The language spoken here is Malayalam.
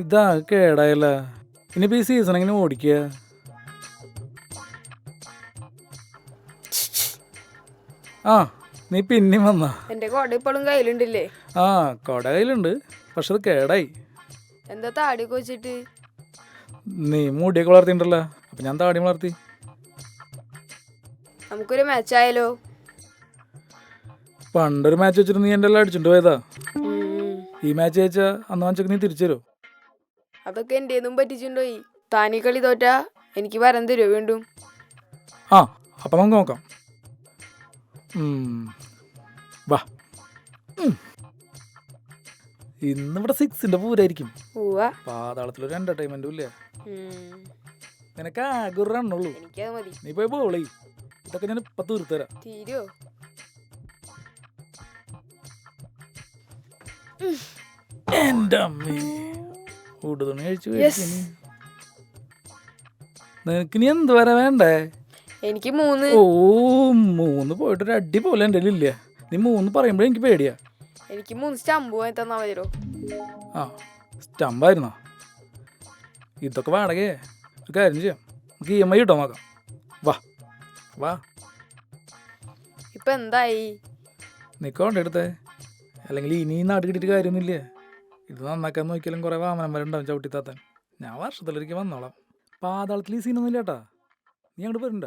ഇതാ കേടായല്ല. ഇനിയിപ്പോ ഈ സീസൺ എങ്ങനെ ഓടിക്കുക? ആ നീ പിന്നെയും വന്നാ. എന്റെ കൊട ഇപ്പോഴും കയ്യിലുണ്ടല്ലേ? ആ കൊട കയ്യിലുണ്ട് പക്ഷെ അത് കേടായി. എന്താ താടി കൊച്ചിട്ട്? നീ മുടിയൊക്കെ വളർത്തിണ്ടല്ലോ അപ്പൊ ഞാൻ താടി വളർത്തി. നമുക്കൊരു മാച്ച് ആയാലോ? പണ്ടൊരു മാച്ച് വെച്ചിട്ട് നീ എന്റെ എല്ലാം അടിച്ചിട്ട് പോയതാ. ഈ മാച്ച് വെച്ചാ അന്ന് വാങ്ങിച്ചൊക്കെ നീ തിരിച്ചു തരുമോ അതൊക്കെ എന്റേന്നും പറ്റിച്ചിട്ടുണ്ടോയി താനീ കളി തോറ്റ? എനിക്ക് വരം തരുമോ വീണ്ടും? ആ അപ്പം നമുക്ക് നോക്കാം. വാ. ഇന്നിവിടെ സിക്സിന്റെ പൂരായിരിക്കും. പാതാളത്തിലൊരു എന്റർടൈൻമെന്റും ഇല്ല. നിനക്ക് ആകെ ഒരു റണ്ണുള്ളൂ നീ പോയി ബോളി ഇതൊക്കെ ഞാൻ ഇപ്പൊ തീർത്തരാം തീരോ. എന്റെ അമ്മേ. ഉടുതുണി കഴിച്ചു Yes. നിനക്ക് നീ എന്ത് വരെ വേണ്ടേ? എനിക്ക് മൂന്ന്. ഓ മൂന്ന് പോയിട്ട് ഒരു അടി പോലെ എന്റെ ഇല്ല നീ മൂന്ന് പറയുമ്പോഴേ എനിക്ക് പേടിയാ. എനിക്ക് മൂന്ന് സ്റ്റമ്പ് വാങ്ങി തന്നാ മതിയോ ആ സ്റ്റമ്പായിരുന്നോ? ഇതൊക്കെ വേണകേ ഒരു കാര്യം ചെയ്യാം. നമുക്ക് ഇ എം ഐ കിട്ടോ നോക്കാം. വാ വാ. ഇപ്പൊ എന്തായി? നിൽക്കോണ്ട് എടുത്തേ. അല്ലെങ്കിൽ ഇനി നാട്ടിൽ നാട് കിട്ടിയിട്ട് കാര്യമൊന്നുമില്ല? ഇത് നന്നാക്കാൻ നോക്കിയാലും കുറേ വാമനന്മാരുണ്ടാവും ചവിട്ടിത്താത്താൻ. ഞാൻ വർഷത്തിലൊരിക്കൽ വന്നോളാം. പാതാളത്തിൽ ഈ സീനൊന്നും ഇല്ലേട്ടാ നീ അങ്ങോട്ട് വരണ്ട